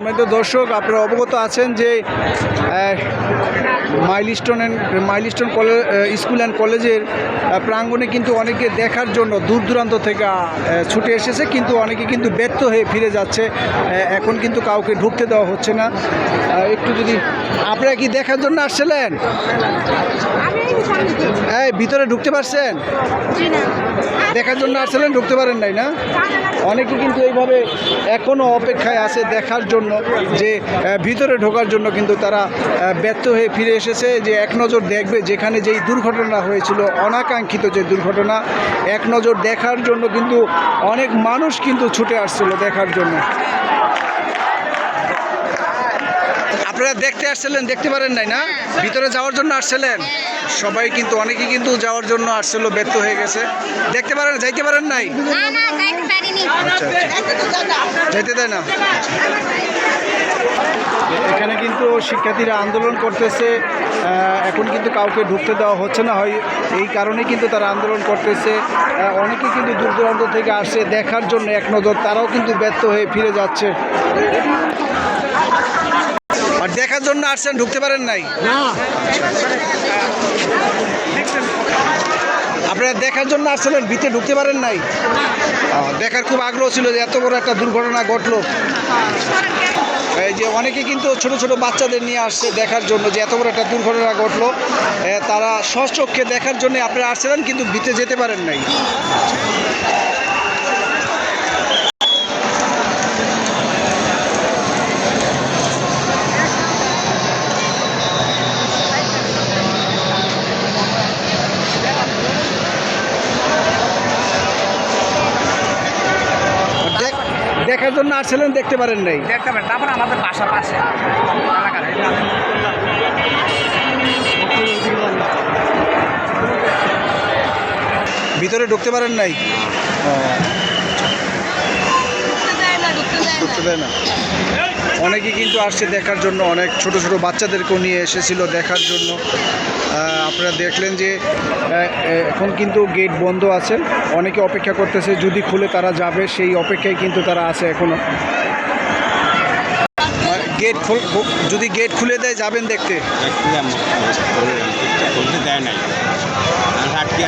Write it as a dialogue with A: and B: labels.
A: সম্মানিত দর্শক, আপনারা অবগত আছেন যে milestone and milestone college school and কলেজের প্রাঙ্গণে কিন্তু অনেকে দেখার জন্য দূর দূরান্ত থেকে ছুটে এসেছে, কিন্তু অনেকে কিন্তু ব্যর্থ হয়ে ফিরে যাচ্ছে এখন কিন্তু কাউকে ঢুকতে দেওয়া হচ্ছে না। একটু যদি আপনারা কি দেখার জন্য আসছিলেন? হ্যাঁ ভিতরে ঢুকতে পারছেন? দেখার জন্য আসছিলেন, ঢুকতে পারেন নাই না? অনেকে কিন্তু এইভাবে এখনও অপেক্ষায় আছে, দেখার জন্য যে ভিতরে ঢোকার জন্য কিন্তু তারা ব্যর্থ হয়ে ফিরে এসেছে। যে এক নজর দেখবে যেখানে যেই দুর্ঘটনা হয়েছিল অনাকাঙ্ক্ষিত যে দুর্ঘটনা এক নজর দেখার জন্য কিন্তু অনেক মানুষ কিন্তু ছুটে আসছিল দেখার জন্য। আপনারা দেখতে আসছিলেন দেখতে পারেন নাই না? ভিতরে যাওয়ার জন্য আসছিলেন? সবাই কিন্তু অনেকে কিন্তু যাওয়ার জন্য আসছিল ব্যর্থ হয়ে গেছে। দেখতে পারেন যাইতে পারেন নাই? আচ্ছা আচ্ছা। যেতে দেয় না? এখানে কিন্তু শিক্ষার্থীরা আন্দোলন করতেছে এখন কিন্তু কাউকে ঢুকতে দেওয়া হচ্ছে না। হয় এই কারণে কিন্তু তারা আন্দোলন করতেছে। অনেকে কিন্তু দূর দূরান্ত থেকে আসছে দেখার জন্য এক নজর তারাও কিন্তু ব্যর্থ হয়ে ফিরে যাচ্ছে। আর দেখার জন্য আসছেন ঢুকতে পারেন নাই? আপনারা দেখার জন্য আসছিলেন ভিতরে ঢুকতে পারেন নাই? দেখার খুব আগ্রহ ছিল যে এত বড় একটা দুর্ঘটনা ঘটলো। যে অনেকে কিন্তু ছোট ছোট বাচ্চাদের নিয়ে আসছে দেখার জন্য যে এত বড় একটা দুর্ঘটনা ঘটলো। তারা সচক্ষে দেখার জন্য আপনারা আসছিলেন, কিন্তু ভিতে যেতে পারেন নাই। দেখার জন্য আসছিলেন দেখতে পারেন নাই।
B: দেখতে পারেন তারপরে আমাদের পাশাপাশি পাশে।
A: ভিতরে ঢুকতে পারেন নাই? না অনেকে কিন্তু আসছে দেখার জন্য, অনেক ছোট ছোট বাচ্চাদেরকেও নিয়ে এসেছিল দেখার জন্য। আপনারা দেখলেন যে এখন কিন্তু গেট বন্ধ আছে। অনেকে অপেক্ষা করতেছে যদি খুলে তারা যাবে, সেই অপেক্ষায় কিন্তু তারা আছে এখনও গেট যদি গেট খুলে দেয়, যাবেন দেখতে?
C: দেয়